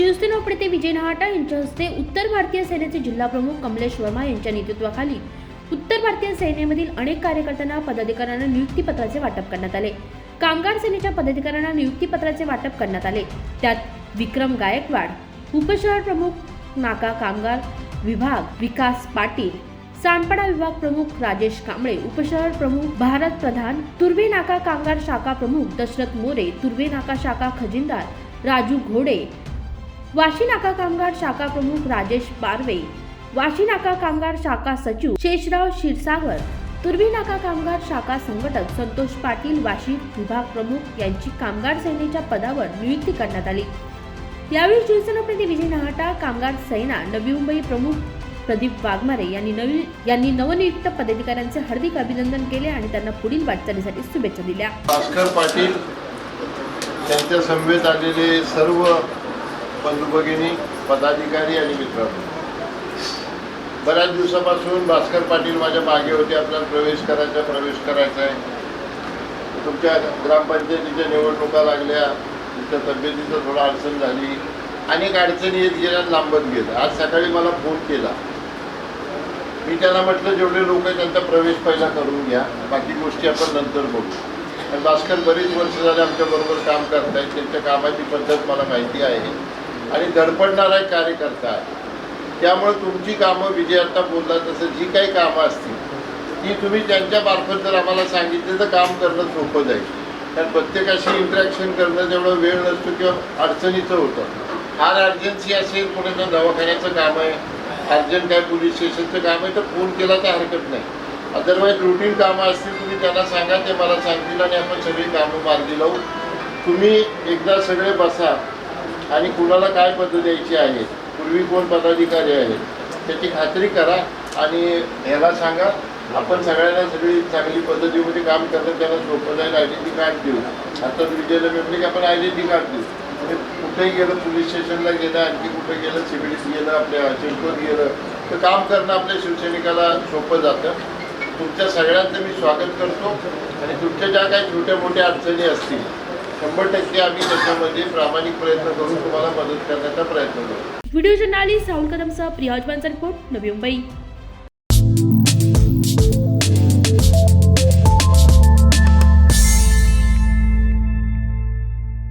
शिवसेना विजय नहाटा यांच्या हस्ते उत्तर भारतीय सेनेचे जिल्हा प्रमुख कमलेश वर्मा यांच्या नेतृत्वाखाली उत्तर भारतीय सेनेमधील अनेक कार्यकर्त्यांना पदाधिकाऱ्यांना नियुक्तीपत्राचे वाटप करण्यात आले. कामगार सेनेच्या पदाधिकाऱ्यांना नियुक्तीपत्राचे वाटप करण्यात आले. त्यात विक्रम गायकवाड उपशहर प्रमुख नाका कामगार विभाग विकास पाटील सांडपाडा विभाग प्रमुख राजेश कांबळे उपशहर प्रमुख भारत प्रधान तुर्वे नाका कामगार शाखा प्रमुख दशरथ मोरे तुर्वे नाका शाखा खजिनदार राजू घोडे वाशी नाका कामगार शाखा प्रमुख राजेश बारवे वाशी नाका कामगार शाखा सचिव शेषराव क्षीरसागर तुर्वी नाका कामगार शाखा संघटक संतोष पाटील वाशी विभाग प्रमुख यांची कामगार सेनेच्या पदावर नियुक्ती करण्यात आली. यावेळी शिवसेनाप्रती विजय नहाटा कामगार सेना नवी मुंबई प्रमुख प्रदीप वाघमारे यांनी नवी यांनी नवनियुक्त पदाधिकाऱ्यांचे हार्दिक अभिनंदन केले आणि त्यांना पुढील वाटचालीसाठी शुभेच्छा दिल्या. भास्कर पाटील त्यांच्या समवेत आलेले सर्व बंधुभगिनी पदाधिकारी आणि मित्रांनो बऱ्याच दिवसापासून भास्कर पाटील माझ्या मागे होते आपल्याला प्रवेश करायचा प्रवेश करायचा आहे. तुमच्या ग्रामपंचायतीच्या निवडणुका लागल्या तुमच्या तब्येतीचं थोडं अडचण झाली. अनेक अडचणी येत गेल्या लांबत गेलं. आज सकाळी मला फोन केला. मी त्याला म्हटलं जेवढे लोक आहेत त्यांचा प्रवेश पहिला करून घ्या. बाकी गोष्टी आपण नंतर बघू. आणि भास्कर बरीच वर्ष झाले आमच्याबरोबर काम करतायत. त्यांच्या कामाची पद्धत मला माहिती आहे. आणि धडपडणारा एक कार्यकर्ता आहे. त्यामुळे तुमची कामं विजय आता बोलला तसं जी काही कामं असतील ती तुम्ही त्यांच्या मार्फत जर आम्हाला सांगितलं तर काम करणं सोपं जाईल. कारण प्रत्येकाशी इंटरॅक्शन करणं जेवढं वेळ नसतो किंवा अडचणीचं होतं फार अर्जन्सी असेल कोणाच्या दवाखान्याचं काम आहे अर्जंट काय पोलीस स्टेशनचं काम आहे तर फोन केला तर हरकत नाही. अदरवाईज रुटीन कामं असतील तुम्ही त्यांना सांगा ते मला सांगतील आणि आपण सगळी कामं मार्गी लावू. तुम्ही एकदा सगळे बसा आणि कुणाला काय पद द्यायची आहे पूर्वी कोण पदाधिकारी आहेत त्याची खात्री करा आणि ह्याला सांगा आपण सगळ्यांना सगळी चांगली पद्धतीमध्ये काम करणं त्याला सोपं जाईल आयडेंटी कार्ड देऊ. आता विजयला म्हटलं की आपण आयडेंटी कार्ड देऊ. म्हणजे कुठेही गेलं पोलीस स्टेशनला गेलं आणखी कुठे गेलं सिव्हिलीत गेलं आपल्या चिंचवत गेलं तर काम करणं आपल्या शिवसैनिकाला सोपं जातं. तुमच्या सगळ्यांचं मी स्वागत करतो. आणि तुमच्या ज्या काही छोट्या मोठ्या अडचणी असतील शंभर टक्के आम्ही त्याच्यामध्ये प्रामाणिक प्रयत्न करून तुम्हाला मदत करण्याचा प्रयत्न करू. व्हिडिओ जर्नालिस्ट राहुल कदमचा प्रिया रिपोर्ट नवी मुंबई.